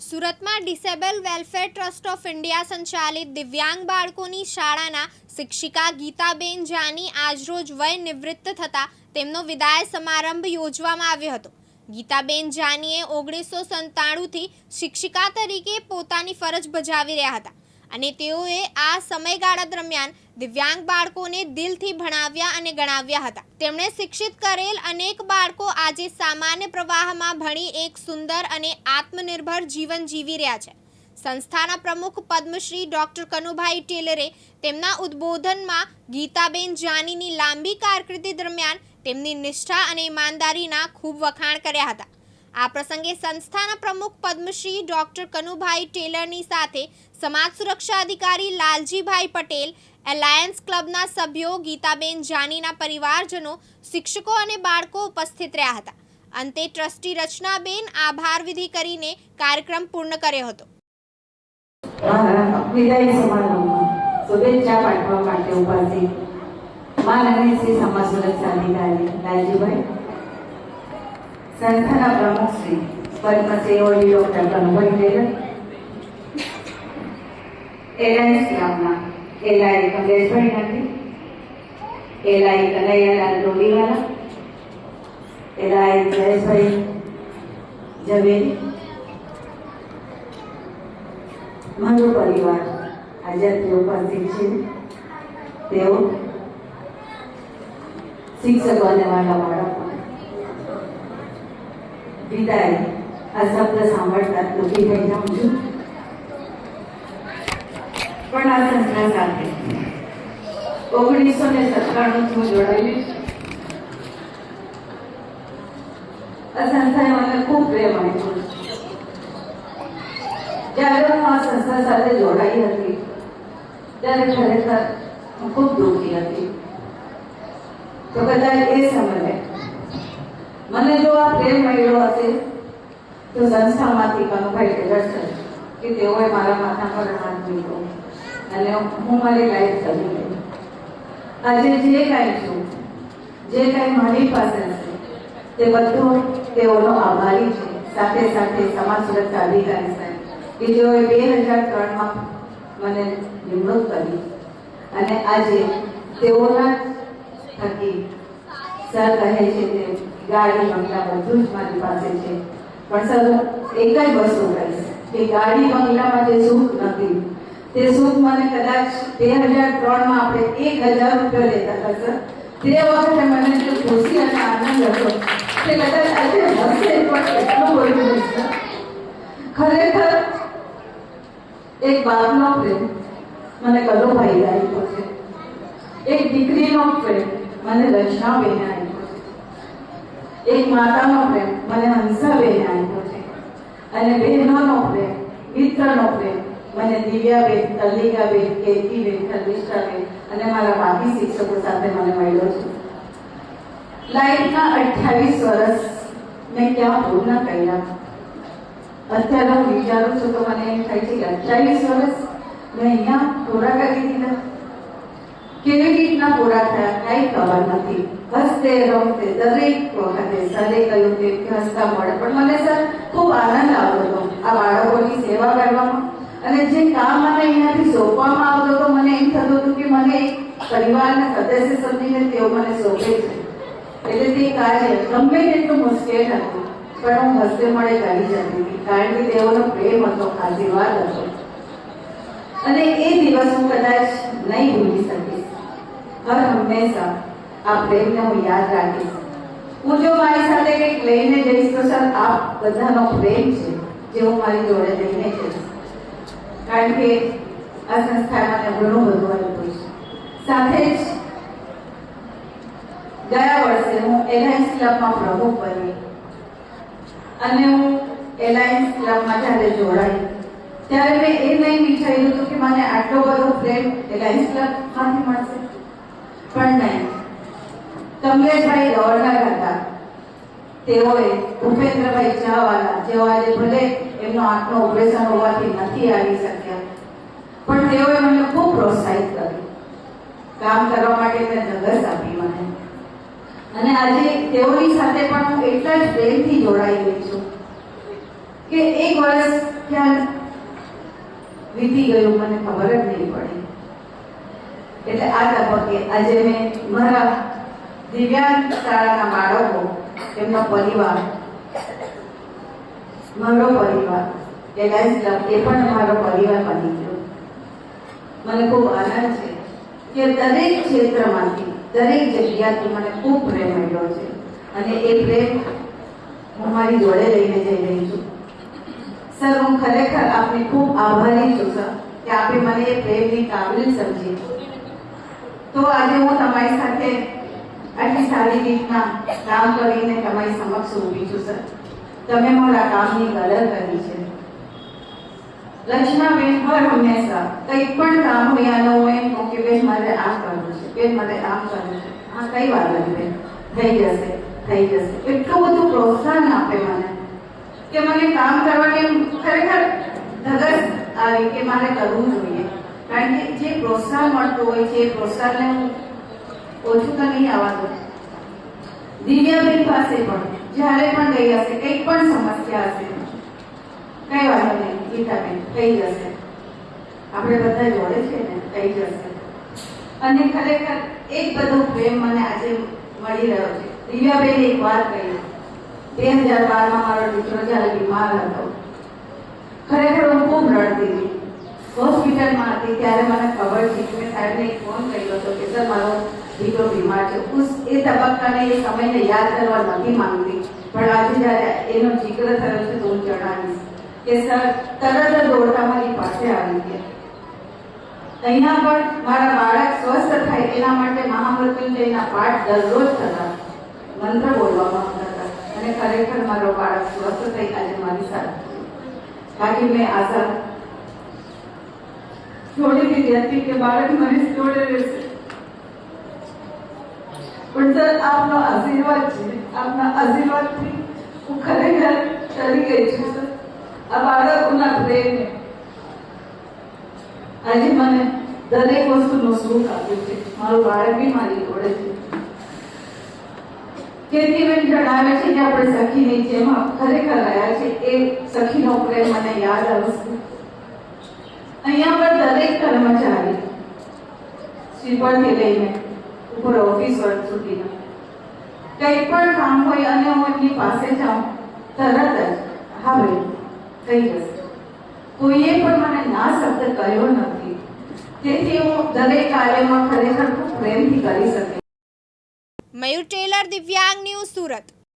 સુરતમાં disable welfare trust of India સંચાલિત દિવ્યાંગ બાળકોની શાળાના શિક્ષિકા ગીતાબેન જાની આજરોજ વય નિવૃત્ત થતા તેમનો વિદાય સમારંભ યોજવામાં આવ્યો હતો. ગીતાબેન જાનીએ ઓગણીસો સંતાણુંથી શિક્ષિકા તરીકે પોતાની ફરજ બજાવી રહ્યા હતા. અને તેઓએ આ સમયગાળા દરમિયાન દિવ્યાંગ બાળકોને દિલથી ભણાવ્યા અને ગણાવ્યા હતા. તેમણે શિક્ષિત કરેલ અનેક બાળકો આજે સામાન્ય પ્રવાહમાં ભણી એક સુંદર અને આત્મનિર્ભર જીવન જીવી રહ્યા છે. સંસ્થાના પ્રમુખ પદ્મશ્રી ડોક્ટર કનુભાઈ ટેલરે તેમના ઉદ્બોધનમાં ગીતાબેન જાનીની લાંબી કારકિર્દી દરમિયાન તેમની નિષ્ઠા અને ઈમાનદારીના ખૂબ વખાણ કર્યા હતા. આ પ્રસંગે સંસ્થાના પ્રમુખ પદ્મશ્રી ડોક્ટર કનુભાઈ ટેલરની સાથે સમાજ સુરક્ષા અધિકારી લાલજીભાઈ પટેલ, એલાયન્સ ક્લબના સભ્યો ગીતાબેન જાનીના પરિવારજનો, શિક્ષકો અને બાળકો ઉપસ્થિત રહ્યા હતા. અંતે ટ્રસ્ટી રચનાબેન આભાર વિધિ કરીને કાર્યક્રમ પૂર્ણ કર્યો હતો. મારા શુભેચ્છા પાઠવા માટે ઉપસ્થિત માનનીય શ્રી સમાજ સુરક્ષા અધિકારી લાલજીભાઈ સંસ્થાના પ્રમુખશ્રી Padmashri doctor Kanubhai alliance ક્લબના ally Kamleshbhai Gandhi. Ally Kanaiyalal Doliwala ally Jayeshbhai Zaveri. મારો પરિવાર આજે ઉપસ્થિત છે. તેઓ શિક્ષકો અને મારા બાળકો. વિદાય. આ શબ્દ સાંભળતા દુઃખી થઈ જાઉં છું. પણ આ સંસ્થા સાથે ઓગણીસો ને સત્તાણું હું જોડાયેલી આ સંસ્થાએ મને ખૂબ પ્રેમ આપ્યો જ્યારે હું આ સંસ્થા સાથે જોડાઈ હતી, ત્યારે ખરેખર હું ખૂબ દુઃખી હતી. તો કદાચ એ સમયે મને જો આ પ્રેમ મળ્યો હશે, તો સંસ્થામાંથી કનુભાઈ ટેલર છે કે તેઓએ મારા માથા પર હાથ મૂક્યો અને હું મારી લાઈફ ચલી ગઈ. આજે જે કાંઈ છું, જે કાંઈ મારી પાસે છે, તે બધું તેઓનો આભારી છે. સાથે સાથે સમાજ સુરક્ષા અધિકારી સાહેબ, કે જેઓએ બે હજાર ત્રણમાં મને નિમણૂક કરી. અને આજે તેઓના થકી સર કહે છે તે ગાડી બંગલા બધું જ મારી પાસે છે. પણ સર, એક જ વસ્તુ કહીશ, કે ગાડી બંગલામાં જે સુખ નથી, તે સુખ મને કદાચ બે હજાર ત્રણમાં આપણે એક હજાર રૂપિયા લેતા હતા, સર. તે વખતે મને જે ખુશી અને આનંદ હતો, તે કદાચ આજે હશે પણ એટલું બધું નહીં ખરેખર, એક બાપનો પ્રેમ મને કદોભાઈ આપ્યો છે. એક દીકરીનો પ્રેમ મને આપ્યો. છે એક માતાનો પ્રેમ, મને હંસાબેને આપ્યો છે. અને બહેનોનો પ્રેમ, મિત્રનો પ્રેમ, મને દિવ્યાબેન, તલ્લિકાબેન, કેતીબેન કલ્વિષ્ઠાબેન અને મારા બાકી શિક્ષકો સાથે મને મળ્યો છે. લાઈફના અઠ્યાવીસ વર્ષ મેં ક્યાં પૂર્ણ કર્યા. અત્યારે હું વિચારું છું તો મને એમ થાય છે કે અઠ્યાવીસ વર્ષ મેં અહીંયા પૂરા કરી દીધા. કેવી રીતના પૂરા થયા કઈ ખબર નથી. હસતે રમતે દરેક વખતે સલે કહ્યું કે હસતા મળે પણ મને સર ખૂબ આનંદ આવતો હતો આ બાળકોની સેવા કરવામાં. અને જે કામ મને અહીંયાથી સોંપવામાં આવતો હતો, મને એમ થતું હતું કે મને પરિવારના સદસ્ય સમજીને તેઓ મને સોંપે છે. એટલે તે કાર્ય ગમે તેટલું મુશ્કેલ હતું, પણ હું હસતે મળે કરી જતી હતી, કારણ કે તેઓનો પ્રેમ હતો, આશીર્વાદ હતો. અને એ દિવસ હું કદાચ નહીં ભૂલી શકીશ હર હંમેશા આ પ્રેમને હું યાદ રાખીશ હું જો મારી સાથે કંઈક લઈને જઈશ તો સર, આપ બધાનો પ્રેમ છે જે હું મારી જોડે લઈને જઈશ. કારણ કે આ સંસ્થાએ મને ઘણું બધું આપ્યું છે. સાથે જ ગયા વર્ષે હું એલાયન્સ ક્લબમાં પ્રમુખ બની. અને હું એલાયન્સ ક્લબમાં જ્યારે જોડાઈ, ત્યારે મેં એ નહીં વિચાર્યું હતું કે મને આટલો બધો પ્રેમ એલાયન્સ ક્લબમાંથી મળશે. પણ નહીં. કમલેશભાઈ ગવર્નર હતા. તેઓએ ભૂપેન્દ્રભાઈ ચાવાલા જેઓ આજે ભલે એમનો આંખનો ઓપરેશન હોવાથી નથી આવી શક્યા, પણ તેઓએ મને ખૂબ પ્રોત્સાહિત કર્યું. કામ કરવા માટે મેં ધગસ આપી મને. અને આજે તેઓની સાથે પણ હું એટલા જ પ્રેમથી જોડાઈ ગઈ છું કે એક વર્ષ ક્યાં વીતી ગયું, મને ખબર જ નહીં પડી. એટલે આ તબક્કે આજે મેં મારા દિવ્યાંગ શાળાના બાળકો એમનો પરિવાર, મારો પરિવાર એલાયન્સ ક્લબ એ પણ મારો પરિવાર બની ગયો. મને ખૂબ આનંદ છે કે દરેક ક્ષેત્રમાંથી, દરેક જગ્યાથી મને ખૂબ પ્રેમ મળ્યો છે. અને એ પ્રેમ હું મારી જોડે લઈને જઈ રહી છું. સર, હું ખરેખર આપને ખૂબ આભારી છું, સર, કે આપે મને એ પ્રેમની કાબિલ સમજી. તો આજે હું તમારી સાથે આટલી સારી રીતના કામ કરીને તમારી સમક્ષ ઊભી છું, સર. તમે મારા કામની કદર કરી છે. લક્ષ્માબેન હર હંમેશા કંઈ પણ કામ હોય આનો હું એમ કે બેન, મારે આમ કરવું છે. બેન, મારે આમ કરવું છે. હા, કઈ વાત નથી બેન. થઈ જશે થઈ જશે. એટલું બધું પ્રોત્સાહન આપે મને કે મને કામ કરવાની ખરેખર ધગસ આવે કે મારે કરવું જોઈએ. કારણ કે જે પ્રોત્સાહન મળતું હોય છે એ પ્રોત્સાહનને હું ઓછું તો નહીં આવવા દિવ્યાબેન પાસે પણ, જ્યારે પણ ગઈ હશે કંઈક પણ સમસ્યા હશે, કઈ વાંધો નહીં, ગીતાબેન કહી જશે. આપણે બધા જોડે છે ને કહી જશે. અને ખરેખર એક બધો પ્રેમ મને આજે મળી રહ્યો છે. દિવ્યાબેન એક વાત કહી બે હજાર બારમાં મારો દીકરો જ્યારે બીમાર હતો, ખરેખર હું ખૂબ રડતી હતી. હોસ્પિટલમાં હતી ત્યારે મને ખબર છે કે મેં સાહેબને ફોન કર્યો હતો કે, સર, મારો દીકરો બીમાર છે. એ તબક્કાને એ સમયને યાદ કરવા નથી માંગતી. પણ આજે જ્યારે એનો જિક્ર થયો છે, તો હું જણાવીશ કે, સર, તરત જ દોડતા મારી પાસે આવી ગયા. અહીંયા પણ મારા બાળક સ્વસ્થ થાય એના માટે મહામૃત્યુંજયના પાઠ દરરોજ થતા મંત્ર બોલવામાં હતા. અને ખરેખર મારો બાળક સ્વસ્થ થઈ આજે મારી સાથે. બાકી મેં આશા છોડી દીધી હતી કે બાળક મારી જોડે રહેશે પણ સર આપનો આશીર્વાદ છે આપના આશીર્વાદથી હું ખરેખર ચડી ગઈ છું સર આ બાળકોના પ્રેમે આજે મને દરેક વસ્તુનું સુખ આપ્યું છે મારું બાળક બી મારી જોડે છે કીર્તિબેન જણાવે છે કે આપણે સખીની જેમ ખરેખર રહ્યા છે એ સખીનો પ્રેમ મને યાદ આવશે અહીંયા પર દરેક કર્મચારી સ્વીપરથી લઈને ઉપર ઓફિસ વર્ક સુધીના. કંઈ પણ કામ હોય અને હું એમની પાસે જાઉં, તરત જ હા ભાઈ થઈ જશે. કોઈએ પણ મને ના શબ્દ કહ્યો નથી. તેથી હું દરેક કાર્યમાં ખરેખર ખૂબ પ્રેમથી કરી શકીશ. Mayur Tailor, Divyang news Surat.